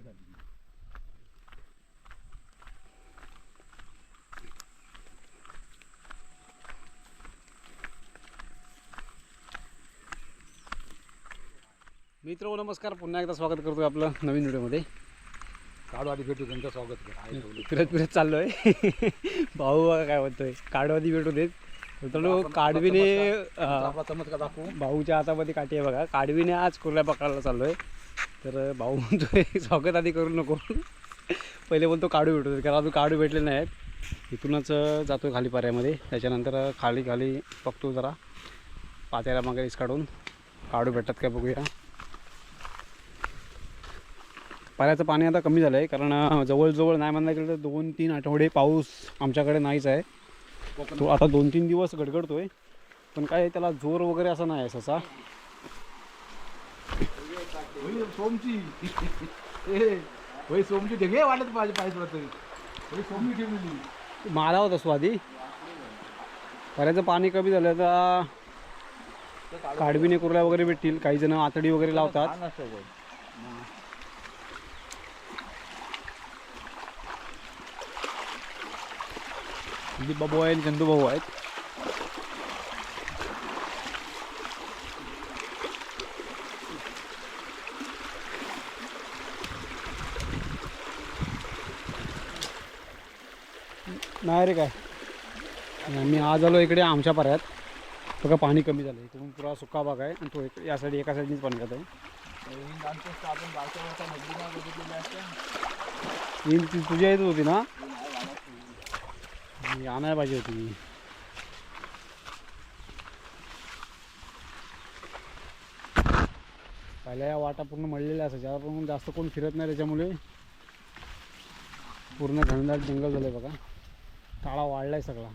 झाले मित्र नमस्कार. पुन्हा एकदा स्वागत करतोय आपलं नवीन व्हिडिओमध्ये. काढवाडी भेटू त्यांचं स्वागत कर. आहे ठेवलं. फिरत फिरत चाललो आहे भाऊ बघा काय म्हणतोय. काडवादी भेटू देत. मित्रांनो आपला चमत्कार दाखवू. भाऊच्या हातामध्ये काठी आहे बघा. काडवीने आज कुर्ल्या पकडायला चाललो आहे तर भाऊ म्हणतो स्वागत आधी करू नको. पहिले बोलतो काढू भेटतो कारण अजून काढू भेटले नाही आहेत इथूनच जातो खाली पाऱ्यामध्ये. त्याच्यानंतर खाली खाली बघतो जरा. पात्याला मागे काढून काढू भेटतात काय बघूया. पाण्याचं पाणी आता कमी झालं आहे कारण जवळजवळ नाही म्हणलं गेलं तर दोन तीन आठवडे पाऊस आमच्याकडे नाहीच आहे. तो आता दोन तीन दिवस गडगडतो आहे पण काय त्याला जोर वगैरे असा नाही आहे ससा होय, सोमची ए, होय सोमची ढेगे वाटत पाहिजे पाहिजे होतं होय सोमची ठेवलेली मारा होता आधी पाण्याचं पाणी कमी झालं तर काडबिने कुर्ल्या वगैरे भेटतील काही जण आतडी वगैरे लावतात दिलीप बाबू आहे चंदू भाऊ आहेत नाही रे काय. मी आज आलो इकडे आमच्या पाऱ्यात. बघा पाणी कमी झालं इकडून पुरा सुका भाग आहे आणि तो एक या साईड एका साईडनीच पाणी जात आहे ती तुझ्या येत होती ना? आणायला पाहिजे होती. पहिल्या या वाटा पूर्ण मळलेल्या असायच्या पण जास्त कोण फिरत नाही त्याच्यामुळे पूर्ण घनदाट जंगल झालं बघा. काळा वाढला आहे सगळा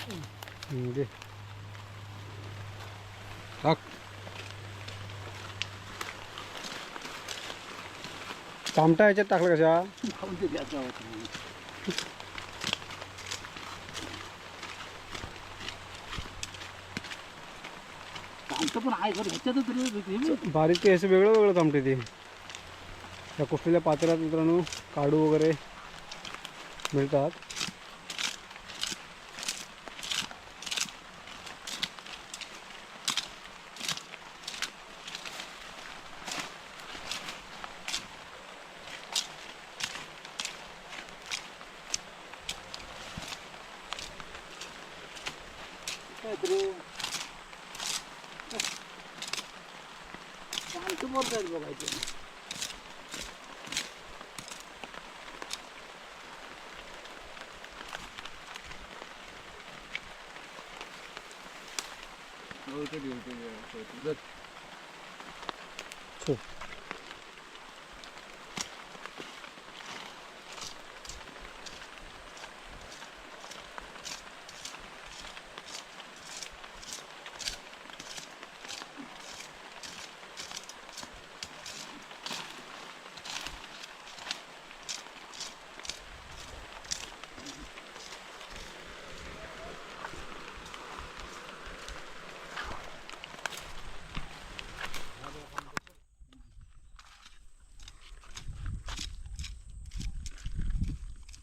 हम्म, दे टाक चामटा याच्यात टाकलं कशा पण आहे. बारीक ते असं वेगळं वेगळं चामटे ते त्या कुठलेल्या पात्रात मित्रांनो काडू वगैरे मिळतात 对对对对对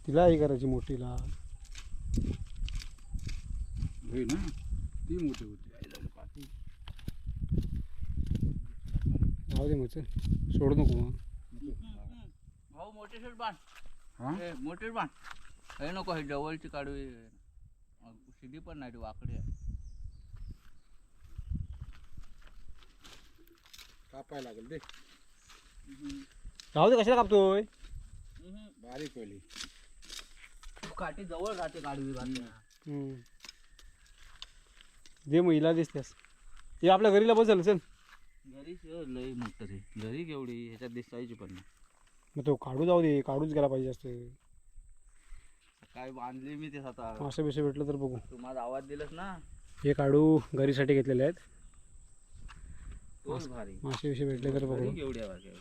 तिला हे करायची मोठीला. होय ना? ती मोठी होती. आई झाली पाठी. जाऊ दे मग चल. सोडू नको मग. भाऊ मोठे शेट बाण हा? हे मोठे बाण हे नको हे जवळची काढवी सिधी पण नाही ती वाकडी आहे. कापायला लागेल दे. जाऊ दे कशाला कापतोय? बारीक पहिली काठी जवळ राहते काढवी बाकी हम्म. दे मग हिला दिसतेस. ते आपल्या घरीला बसेल चल. घरी लय मोठं ते घरी केवढी? ह्याच्यात दिसायची पण नाही. मग तो काढू जाऊ दे. काढूच गेला पाहिजे असते काय बांधली मी ते आता मासे बिसे भेटलं तर बघू. तू माझा आवाज दिलास ना? हे काढू. घरीसाठी घेतलेले आहेत. तोच भारी? मासे बिसे भेटले तर बघू. घरी केवढी आहे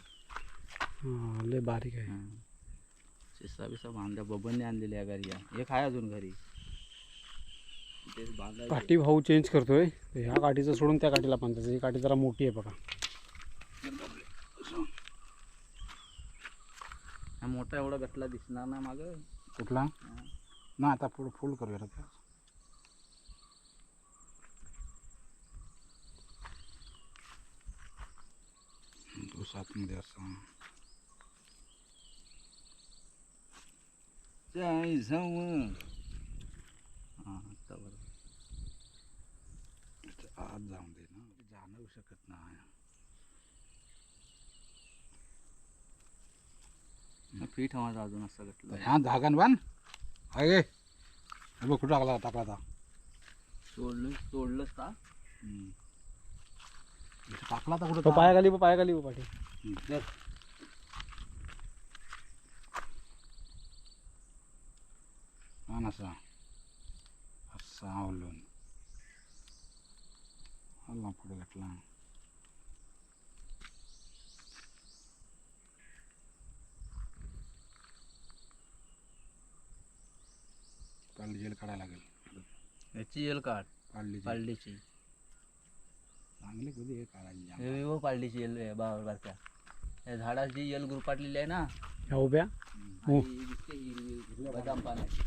हां लय बारीक आहे शिस्सा बिस्सा बांधल्या बबनने आणलेली आहे घरी या. एक आहे अजून घरी. तेच काठी भाऊ चेंज करतोय. तर ह्या काठीचं सोडून त्या काठीला बांधायचं ही काठी जरा मोठी आहे बघा. हा मोठा एवढा गटला दिसणार ना माग. कुठला? ना आता पुढं फुल करूया रे ते. आतमध्ये असा जाय जाऊ हा आता बरोबर त्याच्या आत जाऊन दे ना जाणवू शकत नाही पीठ माझा अजून असं गटला ह्या धागान बांध आहे हे बघ कुठं टाकला टाकला आता सोडलं सोडलंच का टाकला आता कुठं ता- पायाखाली पायाखाली हो पाठी असा आवलून आला पुढे घातला पाळली जेल काढायला लागेल याची येल काढ पाळली जेल पाळलीची चांगली कधी हे काढायची. हे हो पाळलीची येल आहे बा बारक्या या झाडाची येल गुरपाटलेली आहे ना ह्या उभ्या हो. आणि ही दिसते हिरवी बदाम पानाची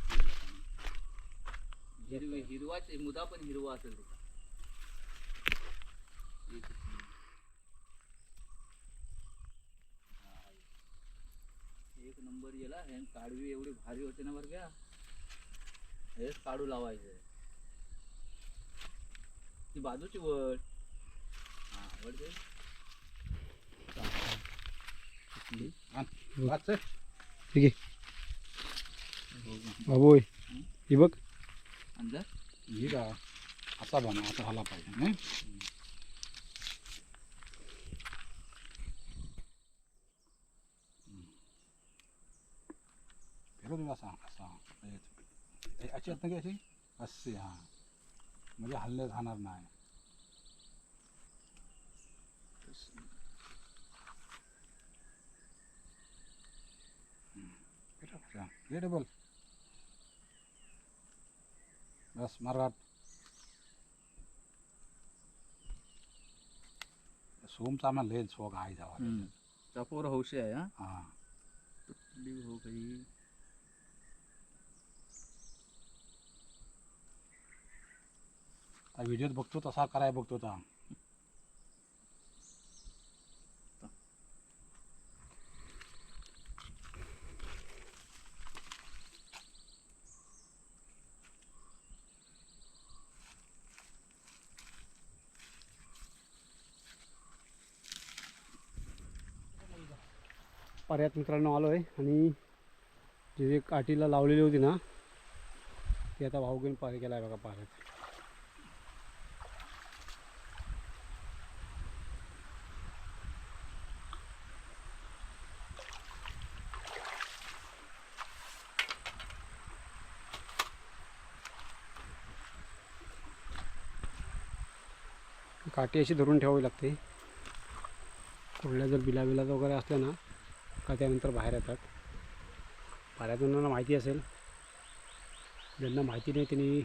हिरवी हिरवाच आहे, मुदा पण हिरवा असेल एक नंबर गेला. हे काढवी एवढी भारी होते ना बरं का? हेच काढू लावायचं. ती बाजूची वड हा वड दे? बाबू. ही बघ. अंदर ही का असा बनव असा झाला पाहिजे नाही फिरू दे असा असा हे- हे अशी आहेत ना की अशी अशी हां म्हणजे हल्ले राहणार नाही हे डबल बस मराठ सोमचा आम्हाला लय शोक आहे जावा चापोर हौशी आहे हा हां तुटली हो काही व्हिडिओत बघतो तसा कराय बघतो आता पर्यात मित्रांनो आलो आहे आणि जे काठीला लावलेली होती ना ती आता भाऊ घेऊन पार केला आहे बघा पाऱ्यात. काठी अशी धरून ठेवावी लागते. कुठल्या जर बिला बिला वगैरे असल्या ना का त्यानंतर बाहेर येतात. पाऱ्यातून माहिती असेल. ज्यांना माहिती नाही त्यांनी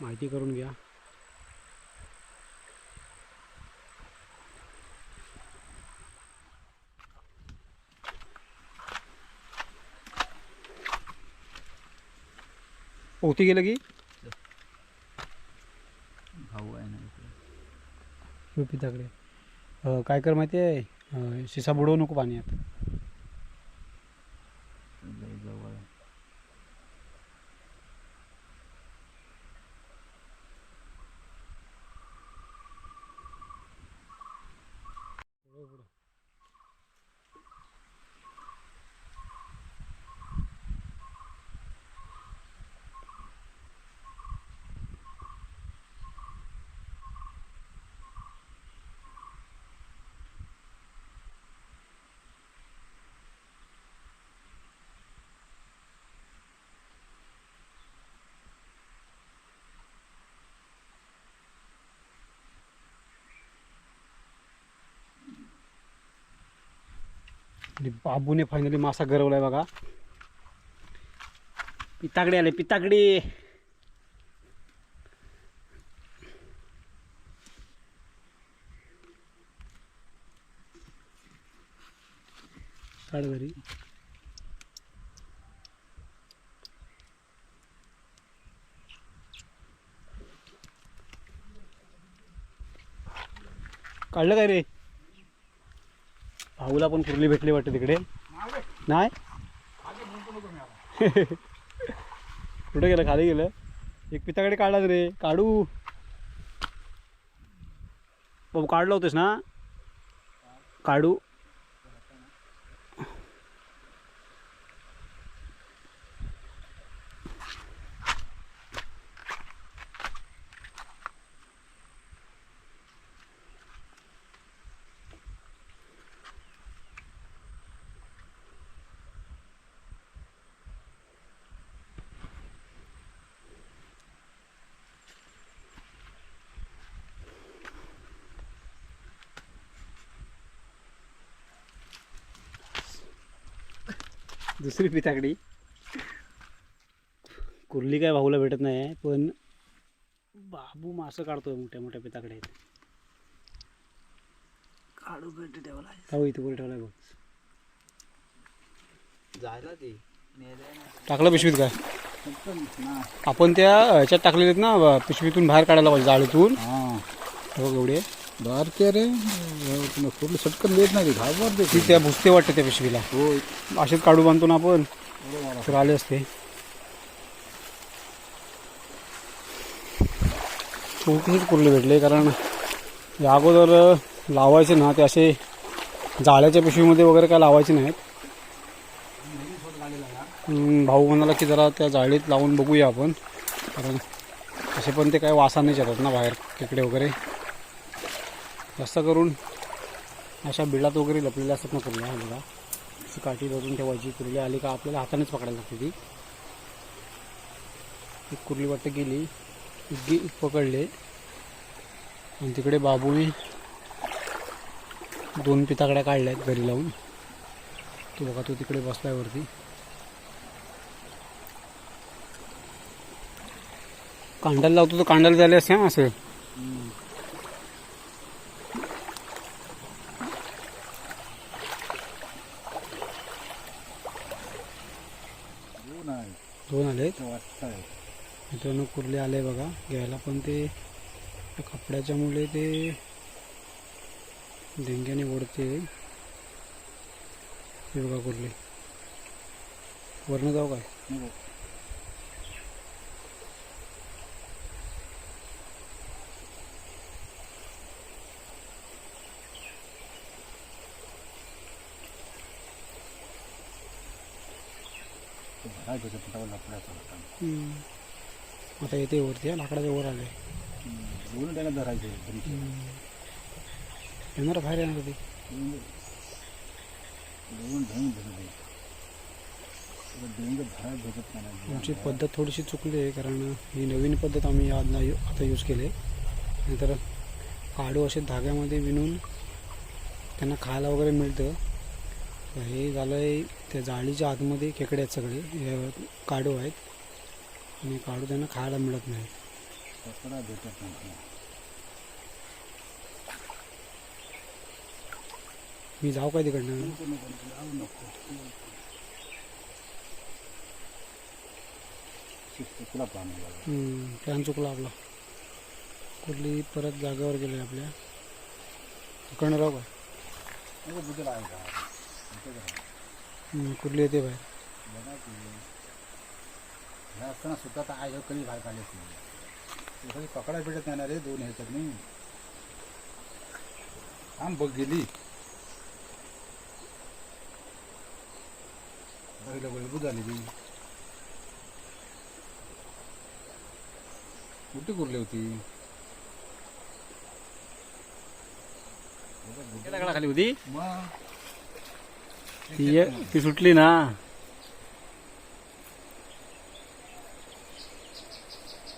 माहिती करून घ्या. पोहती गेलं की? भाऊ आहे ना पिताकडे. काय कर माहिती आहे? शिसा बुडवू नको पाण्यात बाबूने फायनली मासा गरवलाय बघा. पिताकडे आले पिताकडे घरी. काढलं काय रे? भाऊला पण कुर्ली भेटली वाटते तिकडे. नाही? कुठे गेलं? खाली गेलं. एक पिताकडे काढलाच रे. काढू. बाबू काढलं होतेस ना? काढू. दुसरी पिताकडी कुर्ली काय भाऊला भेटत नाही आहे पण बाबू मासं काढतोय मोठ्या मोठ्या पिताकडे आहेत. काढू भेटते ठेवला भाऊ इथे कुठे ठेवलाय बघ. जायला ते टाकलं पिशवीत काय आपण त्या ह्याच्यात टाकलेले आहेत ना पिशवीतून बाहेर काढायला पाहिजे जाळीतून. बघ एवढे. बारके रे कुठलं सटकन देत नाही घाबर दे ती त्या भुसते वाटते त्या पिशवीला हो असेच काढू बांधतो ना आपण तर आले असते। छोटीच कुर्ले भेटले कारण या अगोदर लावायचे ना ते असे जाळ्याच्या पिशवीमध्ये वगैरे काय लावायचे नाहीत. भाऊ म्हणाला की जरा त्या जाळीत लावून बघूया आपण कारण असे पण ते काय वासानेच येतात ना बाहेर तिकडे वगैरे. जास्त करून अशा बिळात वगैरे लपलेल्या असतात ना कुर्ल्या बघा. अशी काठी धरून ठेवायची कुर्ली आली का आपल्याला हातानेच पकडायला लागते ती. एक कुर्ली वाटतं गेली एक गे पकडले. आणि तिकडे बाबूने दोन पिताकड्या काढल्या आहेत घरी लावून. तो बघा तो तिकडे बसलाय वरती. कांडाला लावतो तो कांडाला झाले असे ना असं दोन आहे दोन आले. वाटतं मित्रांनो कुर्ले आले बघा घ्यायला. पण ते कपड्याच्या मुळे ते डेंग्याने ओढते. हे बघा कुर्ले. वरनं जाऊ काय? हम्म. आता येते वरती हा, लाकडाच्या वर आले दोन त्याला धरायचे येणार बाहेर येणार ते. दोन धरून धरले डेंग धरायला भेटत नाही आमची पद्धत थोडीशी चुकली आहे कारण ही नवीन पद्धत आम्ही आज नाही आता यूज केले नाहीतर काडू असे धाग्यामध्ये विणून त्यांना खायला वगैरे मिळतं. तर हे झालं आहे त्या जाळीच्या आतमध्ये खेकडे आहेत सगळे. हे काडू आहेत. आणि काडू त्यांना खायला मिळत नाही. कपडा भेटत नाही मी जाऊ काय तिकडनं? प्लॅन चुकला आपला कुठली परत जागेवर गेले आपल्या. तिकडनं राहू का? कुठली येते बाहेर. बघा की असताना सुद्धा तर आहे कधी बाहेर काढले असते? कधी पकडा भेटत नाही ना रे दोन ह्याच्यात नाही. आम बघ गेली. बघितलं बघितलं झाली ती. कुठे कुरली होती? खाली होती? मग? ती ती सुटली ना.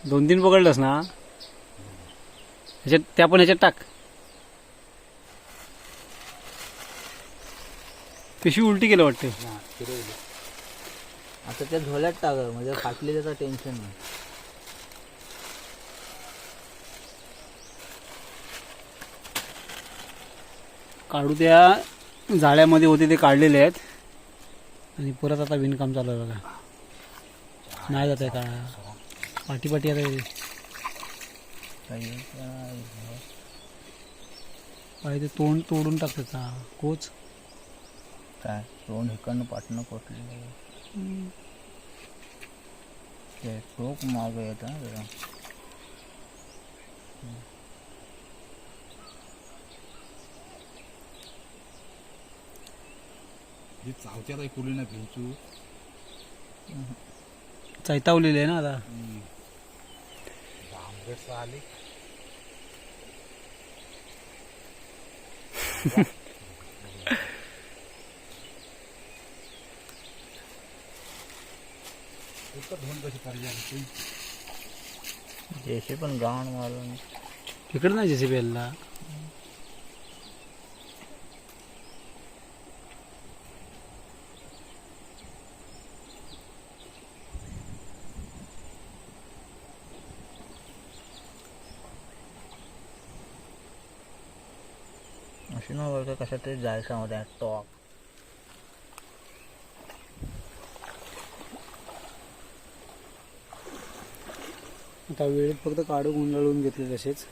दोन तीन पकडलंस ना. ह्याच्यात त्या पण ह्याच्यात टाक. पिशवी उलटी केलं वाटते. आता त्या झोल्यात टाक म्हणजे फाटली त्याचं टेन्शन नाही. काढू त्या जाळ्यामध्ये होते ते काढलेले आहेत. आणि परत आता विणकाम चालू आहे बघा. नाही जात आहे का? पाठी पाठी आता हे. पाहिजे तोंड तोडून टाक त्याचा कोच? काय? तोंड हिकडनं पाटणं कोटले ते टोक माग येत ना जरा जी चावत्यात आहे कुली ना भिंचू चैतावलेली आहे ना आता. आंबेडचं आले धोन कशी पाहिजे जैसे पण गाण मारून. इकडे नाही जेसीबी यायला. अशी ना बरं कशा तरी जायचं मध्ये टॉक. आता वेळेत फक्त काढून गुंडाळून घेतले तसेच.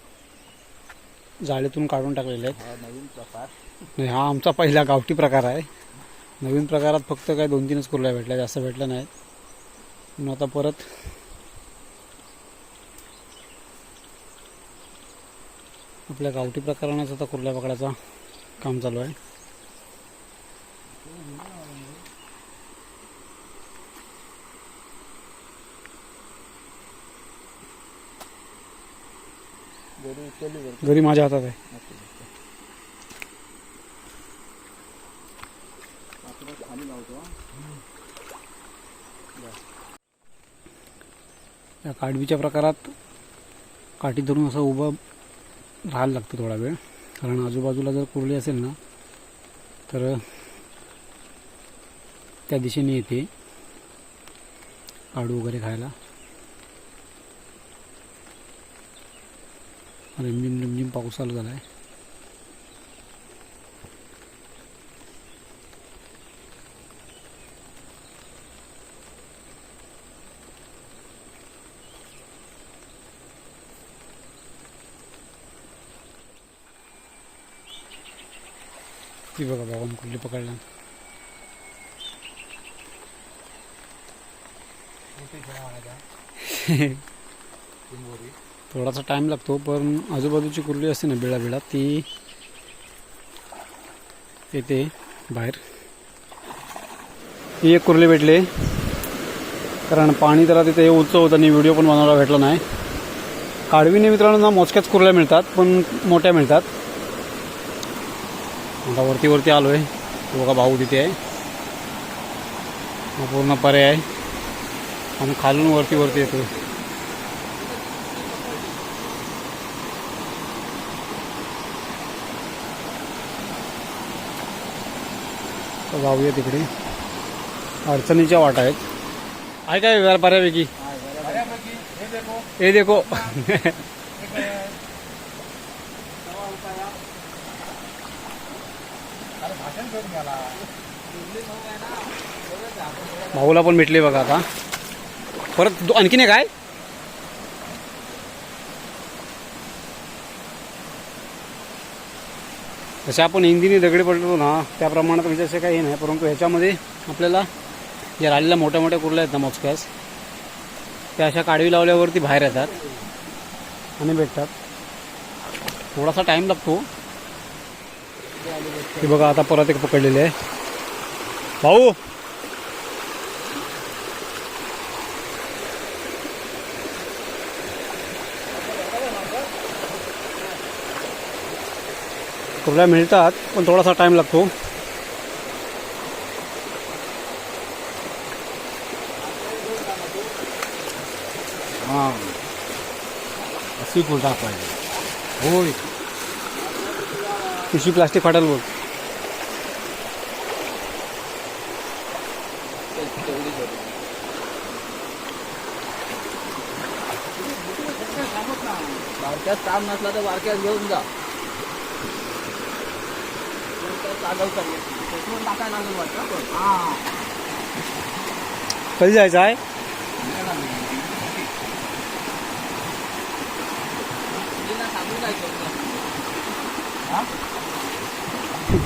जाळीतून काढून टाकलेले आहेत. हा नवीन प्रकार. नाही हा आमचा पहिला गावठी प्रकार आहे. नवीन प्रकारात फक्त काय दोन तीनच कुर्ल्या भेटल्या जास्त भेटल्या नाहीत. पण आता परत. आपल्या गावठी प्रकारानेच आता कुर्ल्या पकडायचा. काम चालू आहे. घरी माझ्या हातात आहे. या काडवीच्या प्रकारात काठी धरून असं उभं राहायला लागतं थोडा वेळ. कारण आजूबाजूला जर कुरली असेल ना तर त्या दिशेने येते. आडू वगैरे खायला. रिमझिम रिमझिम पाऊस चालू झाला आहे ती बघा बाबांनी कुठली पकडला. थोडासा टाइम लागतो पण आजूबाजूची कुर्ली असते ना बिळा बिळा ती येते बाहेर. ही एक कुर्ली भेटली कारण पाणी जरा तिथे उंच होतं आणि व्हिडिओ पण बनवायला भेटला नाही. काढवीने मित्रांनो ना मोजक्याच कुर्ल्या मिळतात पण मोठ्या मिळतात. आता वरती वरती आलो आहे बघा भाऊ तिथे आहे. हा पूर्ण पर्याय आहे. आणि खालून वरती वरती येतो जाऊया तिकडे. अडचणीच्या वाटा आहेत. आहे काय बऱ्यापैकी? हे देखो. भाऊला पण भेटले बघा आता. परत आणखीन एक काय जसे आपण हिंदीने दगडी पडलो ना त्या प्रमाणात म्हणजे असे काही नाही परंतु ह्याच्यामध्ये आपल्याला ज्या राहिलेल्या मोठ्या मोठ्या कुर्ल्या आहेत ना मोजक्यास त्या अशा काढवी लावल्यावरती बाहेर येतात आणि भेटतात. थोडासा टाईम लागतो. हे बघा आता परत एक पकडलेले आहे. भाऊ! कुर्ल्या मिळतात थोड़ा सा टाइम लागतो. हाँ. अशी कुर्ला प्लास्टिक फाटल बोल बारक्यात काम नसला तर बारक्यात घेऊन जा. कधी जायचं आहे?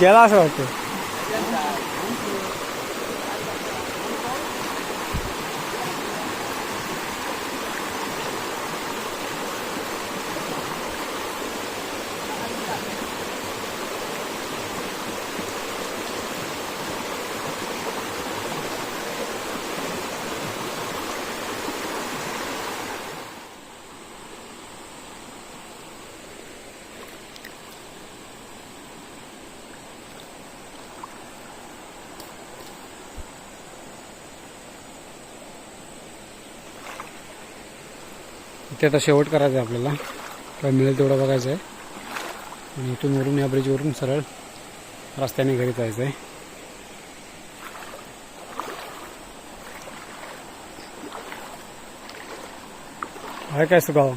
गेला असं वाटतं. ते आता शेवट करायचं आहे आपल्याला. काय मिळेल तेवढं बघायचं आहे. आणि इथून वरून या ब्रिजवरून सरळ रस्त्याने घरी जायचं आहे काय काय सुगाव?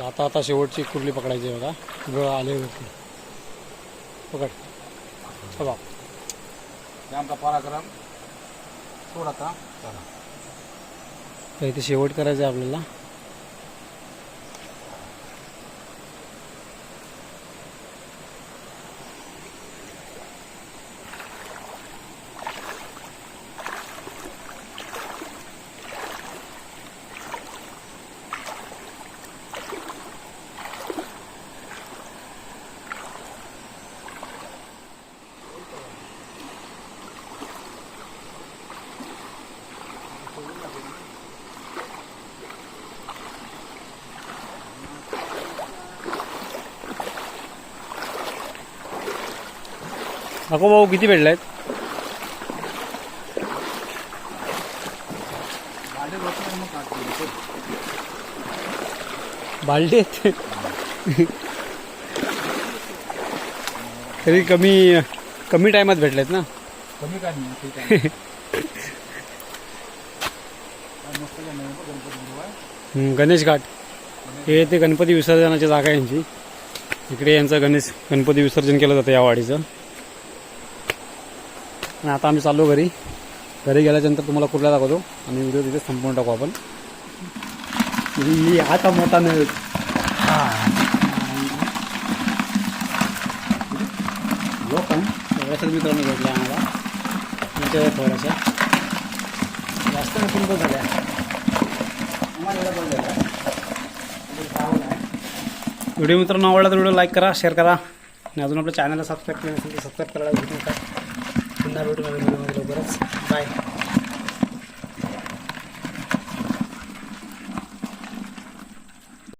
गाव आता आता शेवटची कुर्ली पकडायची बघा. गळ आले होते. पकड. आमचा पराक्रम. सोड आता. चला. इथे शेवट करायचं आहे आपल्याला. नको भाऊ किती भेटले आहेत. बालडी तरी कमी कमी टायमात भेटलेत ना? कमी काय नाही गणेश घाट. हे ते गणपती विसर्जनाची जागा यांची. इकडे यांचं गणेश गणपती विसर्जन केलं जातं या वाडीचं. आणि आता आम्ही चाललो घरी. घरी गेल्याच्यानंतर तुम्हाला कुठला दाखवतो? आणि व्हिडिओ तिथे संपवून टाकू आपण. आता मोठा नाही लोक व्यवस्थित मित्रांनो भेटले आम्हाला. तुमच्या थोड्याशा. जास्त नसून पण झाल्या. व्हिडिओ मित्रांनो आवडला तर व्हिडिओ लाईक करा शेअर करा. आणि अजून आपल्या चॅनलला सबस्क्राईब केलं असेल तर सबस्क्राईब करायला भेटू नका. पुन्हा भेटू नवीन व्हिडिओमध्ये लवकरच बाय